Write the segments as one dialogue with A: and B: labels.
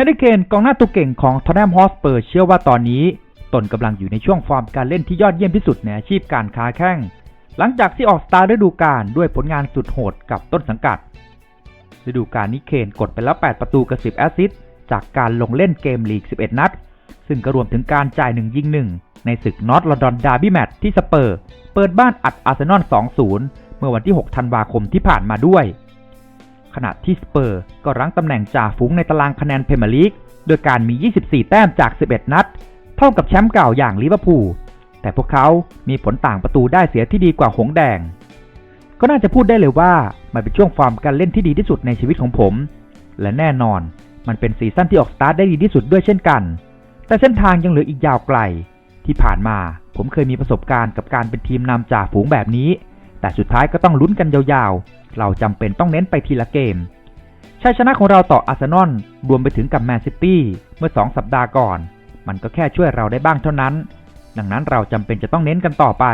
A: ฮร์รี่เคนกองหน้าตัวเก่งของทอ t แนมฮอสเปอร์เชื่อว่าตอนนี้ ตนกำลังอยู่ในช่วงฟอร์มการเล่นที่ยอดเยี่ยมที่สุดในอาชีพการค้าแข้ง หลังจากที่ออกสตาร์ฤดูกาลด้วยผลงานสุดโหดกับต้นสังกัด ฤดูกาลนี้เคนกดไปแล้ว 8 ประตูกับ 10 แอสซิสต์จากการลงเล่นเกมลีก 11 นัด ซึ่งก็รวมถึงการจ่ายหนึ่งยิงหนึ่งในศึกนอตลอนดอนดาร์บี้แมตช์ที่สเปอร์ เปิดบ้านอัดอาร์เซนอล 2-0 เมื่อวันที่ 6 ธันวาคมที่ผ่านมาด้วย ณะที่สเปอร์ก็รั้งตำแหน่งจ่าฝูงในตารางคะแนนเพรเมียร์ลีกโดยการมี 24 แต้มจาก 11 นัด เท่ากับแชมป์เก่าอย่างลิเวอร์พูล แต่พวกเขามีผลต่างประตูได้เสียที่ดีกว่าหงแดง ก็น่าจะพูดได้เลยว่า มันเป็นช่วงฟอร์มการเล่นที่ดีที่สุดในชีวิตของผม และแน่นอน มันเป็นซีซั่นที่ออกสตาร์ทได้ดีที่สุดด้วยเช่นกัน แต่เส้นทางยังเหลืออีกยาวไกล ที่ผ่านมาผมเคยมีประสบการณ์กับการเป็นทีมนำจ่าฝูงแบบนี้ แต่สุดท้ายก็ต้องลุ้นกันยาวๆ เราจำเป็นต้องเน้นไปทีละเกม ชัยชนะของเราต่ออาร์เซนอลรวมไปถึงกับแมนซิตี้เมื่อ 2 สัปดาห์ก่อน มันก็แค่ช่วยเราได้บ้างเท่านั้น ดังนั้นเราจำเป็นจะต้องเน้นกันต่อไป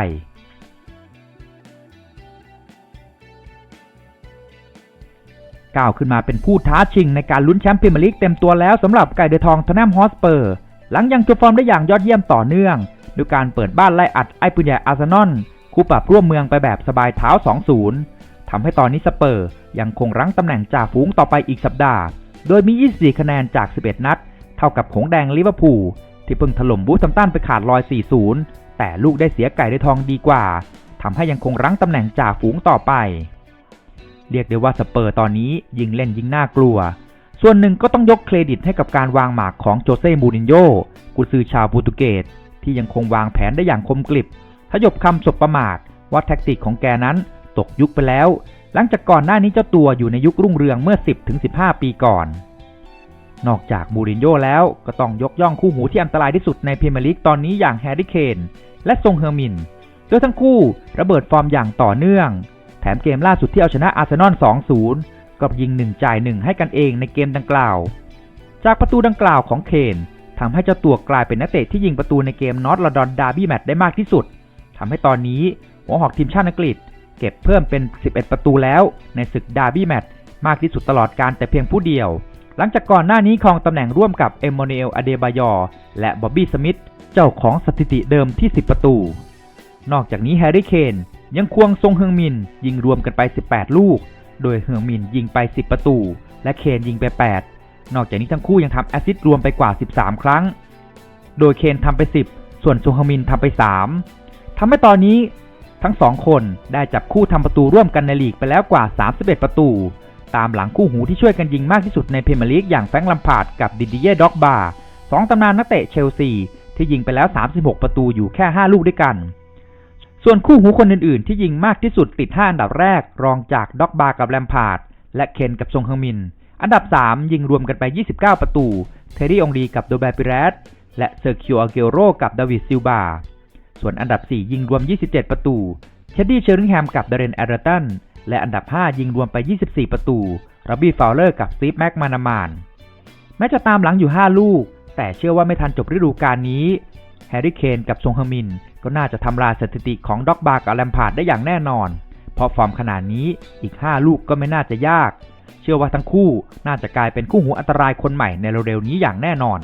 A: ก้าวขึ้นมาเป็นผู้ท้าชิงในการลุ้นแชมป์พรีเมียร์ลีกเต็มตัวแล้วสำหรับไก่เดือทองทนแนมฮอสเปอร์ หลังยังโชว์ฟอร์มได้อย่างยอดเยี่ยมต่อเนื่องด้วยการเปิดบ้านไล่อัดไอ้ปืนใหญ่อาร์เซนอล คู่ปรับร่วมเมืองไปแบบสบายเท้า 2-0 ทำให้ตอนนี้สเปอร์ยังคงรั้งตำแหน่งจ่าฝูงต่อไปอีกสัปดาห์ โดยมี 24 คะแนนจาก 11 นัด เท่ากับหงแดงลิเวอร์พูลที่เพิ่งถล่มบูธซัมตันไปขาดลอย 4-0 แต่ลูกได้เสียไก่ได้ทองดีกว่า ทำให้ยังคงรั้งตำแหน่งจ่าฝูงต่อไป เรียกได้ว่าสเปอร์ตอนนี้ยิงเล่นยิงน่ากลัว ส่วนหนึ่งก็ต้องยกเครดิตให้กับการวางหมากของโจเซ่ มูรินโญ่กุซือชาวโปรตุเกสที่ยังคงวางแผนได้อย่างคมกริบ ยบคำสบประมาทว่าแท็กติกของแกนั้นตกยุคไปแล้ว หลังจากก่อนหน้านี้เจ้าตัวอยู่ในยุครุ่งเรืองเมื่อ 10-15 ปีก่อน นอกจากมูรินโญ่แล้วก็ต้องยกย่องคู่หูที่อันตรายที่สุดในพรีเมียร์ลีกตอนนี้อย่างแฮร์รี่เคนและซงเฮอร์มินโดยทั้งคู่ระเบิดฟอร์มอย่างต่อเนื่อง แถมเกมล่าสุดที่เอาชนะอาร์เซนอล 2-0 ก็ยิง 1 จ่าย 1 ให้กันเองในเกมดังกล่าว จากประตูดังกล่าวของเคนทำให้เจ้าตัวกลายเป็นนักเตะที่ยิงประตูในเกมนอตลอนดอนดาร์บี้แมตช์ได้มากที่สุด ทำให้ตอนนี้หัวหอกทีมชาติอังกฤษ เก็บเพิ่มเป็น 11 ประตูแล้ว ในศึกดาร์บี้แมตช์มากที่สุดตลอดการแต่เพียงผู้เดียว หลังจากก่อนหน้านี้ครองตำแหน่งร่วมกับเอม a นเอลอเดบายอและบอบบี้สมิธเจ้าของสถิติเดิมที่ 10 ประตู นอกจากนี้แฮร์รี่เคนยังควงทรงเฮิงมิน ยิงรวมกันไป 18 ลูก โดยเฮิงมินยิงไป 10 ประตู และเคนยิงไป 8 นอกจากนี้ทั้งคู่ยังทำแอสซิสต์รวมไปกว่า 13 ครั้ง โดยเคนทำไป 10 ส่วนซงเฮืองมินทำไป 3 ทำให้ตอนนี้ทั้งสองคนได้จับคู่ทำประตูร่วมกันในลีกไปแล้วกว่า 31 ประตู ตามหลังคู่หูที่ช่วยกันยิงมากที่สุดในพรีเมียร์ลีกอย่างแฟรงค์ลัมพาร์ดกับดิดิเย่ด็อกบาสองตำนานนักเตะเชลซีที่ยิงไปแล้ว 36 ประตูอยู่แค่ 5 ลูกด้วยกัน ส่วนคู่หูคนอื่นๆ ที่ยิงมากที่สุดติด 5 อันดับแรก รองจากด็อกบากับแลมพาร์ดและเคนกับซงเฮงมิน อันดับ 3 ยิงรวมกันไป 29 ประตู เทอรี่องรีกับโดแบปิเรสและเซอร์คิวอาเกโรกับดาวิดซิลบา ส่วนอันดับ 4 ยิงรวม 27 ประตู เชดดี้เชอริงแฮมกับเดเรนแอรตัน และอันดับ 5 ยิงรวมไป 24 ประตูรับบี้ฟาวเลอร์กับสตีฟแม็กมานามาน แม้จะตามหลังอยู่ 5 ลูก แต่เชื่อว่าไม่ทันจบฤดูกาลนี้ แฮร์รี่เคนกับซงเฮมิน ก็น่าจะทำลายสถิติของด็อกบาร์กับแลมพาร์ดได้อย่างแน่นอน เพราะฟอร์มขนาดนี้อีก 5 ลูกก็ไม่น่าจะยาก เชื่อว่าทั้งคู่น่าจะกลายเป็นคู่หูอันตรายคนใหม่ในเร็วๆนี้อย่างแน่นอน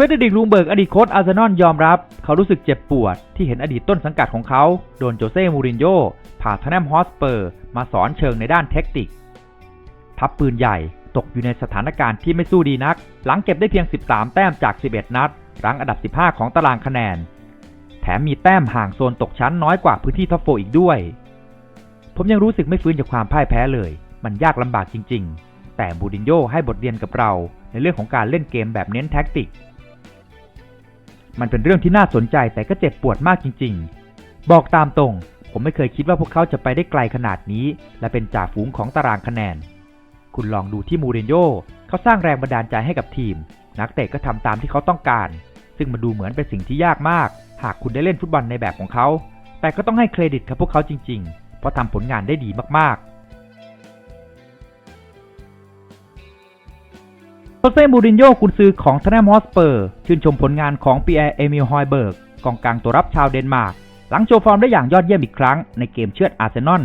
A: เฟเดริกลูงเบิร์กอดีตโค้ชอาร์เซนอลยอมรับ เขารู้สึกเจ็บปวด ที่เห็นอดีตต้นสังกัดของเขา โดนโจเซ่มูรินโญ่ผ่าทนแนมฮอสเปอร์ มาสอนเชิงในด้านเทคนิค ทัพปืนใหญ่ตกอยู่ในสถานการณ์ที่ไม่สู้ดีนัก หลังเก็บได้เพียง 13 แต้มจาก 11 นัด รั้งอันดับ 15 ของตารางคะแนน แถมมีแต้มห่างโซนตกชั้นน้อยกว่าพื้นที่ท็อปโฟอีกด้วย ผมยังรู้สึกไม่ฟื้นจากความพ่ายแพ้เลย มันยากลำบากจริง ๆ แต่บูรินโญ่ให้บทเรียนกับเรา ในเรื่องของการเล่นเกมแบบเน้นแท็กติก มันเป็นเรื่องที่น่าสนใจแต่ก็เจ็บปวดมากจริง ๆ บอกตามตรง ผมไม่เคยคิดว่าพวกเขาจะไปได้ไกลขนาดนี้ และเป็นจ่าฝูงของตารางคะแนน คุณลองดูที่มูรินโญ่เขาสร้างแรงบันดาลใจให้กับทีม นักเตะก็ทำตามที่เขาต้องการ ซึ่งมันดูเหมือนเป็นสิ่งที่ยากมาก หากคุณได้เล่นฟุตบอลในแบบของเขา แต่ก็ต้องให้เครดิตกับพวกเขาจริง ๆ เพราะทำผลงานได้ดีมากๆ โจเซ่มูรินโญ่กุนซือของทนแนมฮอสเปอร์ ชื่นชมผลงานของปีแอร์เอมิลฮอยเบิร์กกองกลางตัวรับชาวเดนมาร์ก หลังโชว์ฟอร์มได้อย่างยอดเยี่ยมอีกครั้งในเกมเชือดอาร์เซนอล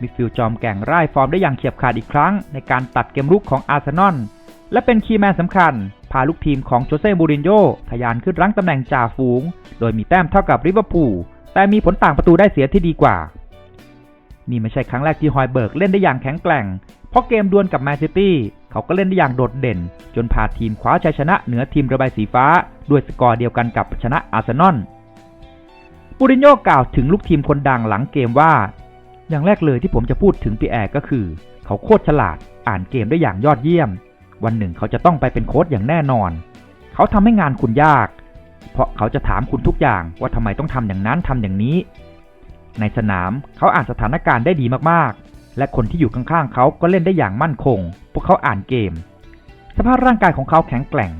A: มิดฟิลด์จอมแก่งร่ายฟอร์มได้อย่างเฉียบขาดอีกครั้ง ในการตัดเกมรุกของอาร์เซนอลและเป็นคีย์แมนสำคัญ พาลูกทีมของโจเซ่มูรินโญ่ทะยานขึ้นรั้งตำแหน่งจ่าฝูง โดยมีแต้มเท่ากับลิเวอร์พูลแต่มีผลต่างประตูได้เสียที่ดีกว่า นี่ไม่ใช่ครั้งแรกที่ฮอยเบิร์กเล่นได้อย่างแข็งแกร่ง เพราะเกมดวลกับแมนซิตี้เขาก็เล่นได้อย่างโดดเด่น จนพาทีมคว้าชัยชนะเหนือทีมระบายสีฟ้า ด้วยสกอร์เดียวกันกับชนะอาร์เซนอลมูรินโญ่กล่าวถึงลูกทีมคนดังหลังเกมว่า อย่างแรกเลยที่ผมจะพูดถึงปีแอร์ก็คือ เขาโคตรฉลาดอ่านเกมได้อย่างยอดเยี่ยม วันหนึ่งเขาจะต้องไปเป็นโค้ชอย่างแน่นอน เขาทำให้งานคุณยาก เพราะเขาจะถามคุณทุกอย่างว่าทำไมต้องทำอย่างนั้นทำอย่างนี้ ในสนามเขาอ่านสถานการณ์ได้ดีมากๆ และคนที่อยู่ข้างๆเขาก็เล่นได้อย่างมั่นคง พวกเขาอ่านเกม สภาพร่างกายของเขาแข็งแกร่ง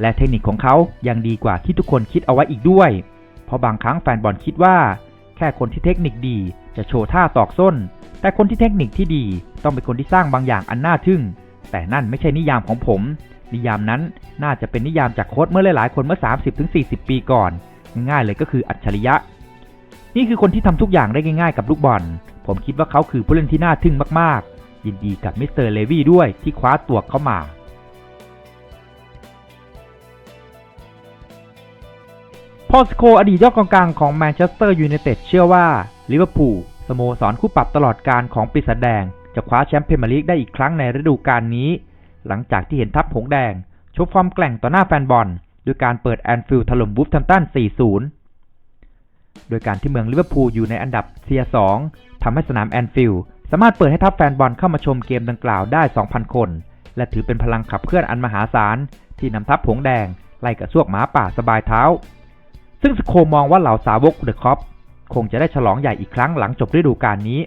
A: และเทคนิคของเขายังดีกว่าที่ทุกคนคิดเอาไว้อีกด้วย เพราะบางครั้งแฟนบอลคิดว่า แค่คนที่เทคนิคดีจะโชว์ท่าตอกส้น แต่คนที่เทคนิคที่ดีต้องเป็นคนที่สร้างบางอย่างอันน่าทึ่ง แต่นั่นไม่ใช่นิยามของผม นิยามนั้นน่าจะเป็นนิยามจากโค้ชเมื่อหลายๆ คนเมื่อ 30-40 ปีก่อน ง่ายๆเลยก็คืออัจฉริยะ นี่คือคนที่ทำทุกอย่างได้ง่ายๆกับลูกบอล ผมคิดว่าเขาคือผู้เล่นที่น่าทึ่งมากๆ ยินดีกับมิสเตอร์เลวี่ด้วยที่คว้าตัวเข้ามา พอสโคอดีตยอดกองกลางของแมนเชสเตอร์ยูไนเต็ดเชื่อว่าลิเวอร์พูลสโมสรคู่ปรับตลอดการของปีศาจแดง จะคว้าแชมป์พรีเมียร์ลีกได้อีกครั้งในฤดูกาลนี้ หลังจากที่เห็นทัพหงแดงโชว์ฟอร์มแกร่งต่อหน้าแฟนบอลด้วยการเปิดแอนฟิลด์ถล่มบูฟแทมตัน 4-0 โดยการที่เมืองลิเวอร์พูลอยู่ในอันดับเทียร์2ทำให้สนามแอนฟิลด์สามารถเปิดให้ทัพแฟนบอลเข้ามาชมเกมดังกล่าวได้ 2,000 คน และถือเป็นพลังขับเคลื่อนอันมหาศาล ที่นำทัพหงแดง ไล่กระซวกหมาป่าสบายเท้า ซึ่งสโคมองว่าเหล่าสาวกเดอะคอปคงจะได้ฉลองใหญ่อีกครั้งหลังจบฤดูกาลนี้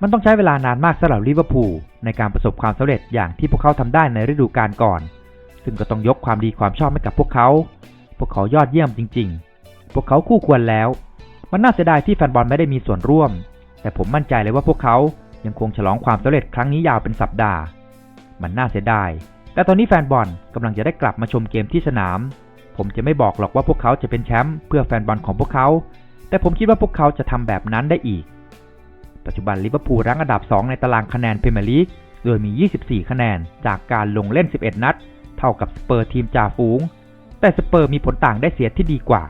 A: มันต้องใช้เวลานานมากสำหรับลิเวอร์พูลในการประสบความสำเร็จอย่างที่พวกเขาทำได้ในฤดูกาลก่อน ซึ่งก็ต้องยกความดีความชอบให้กับพวกเขา พวกเขายอดเยี่ยมจริง ๆ พวกเขาคู่ควรแล้ว มันน่าเสียดายที่แฟนบอลไม่ได้มีส่วนร่วม แต่ผมมั่นใจเลยว่าพวกเขายังคงฉลองความสำเร็จครั้งนี้ยาวเป็นสัปดาห์ มันน่าเสียดาย แต่ตอนนี้แฟนบอลกำลังจะได้กลับมาชมเกมที่สนาม ผมจะไม่บอกหรอกว่าพวกเขาจะเป็นแชมป์เพื่อแฟนบอลของพวกเขา แต่ผมคิดว่าพวกเขาจะทำแบบนั้นได้อีก ปัจจุบันลิเวอร์พูลรั้งอันดับ 2 ในตารางคะแนนพรีเมียร์ลีก โดยมี 24 คะแนนจากการลงเล่น 11 นัด เท่ากับสเปอร์ทีมจ่าฝูง แต่สเปอร์มีผลต่างได้เสียที่ดีกว่า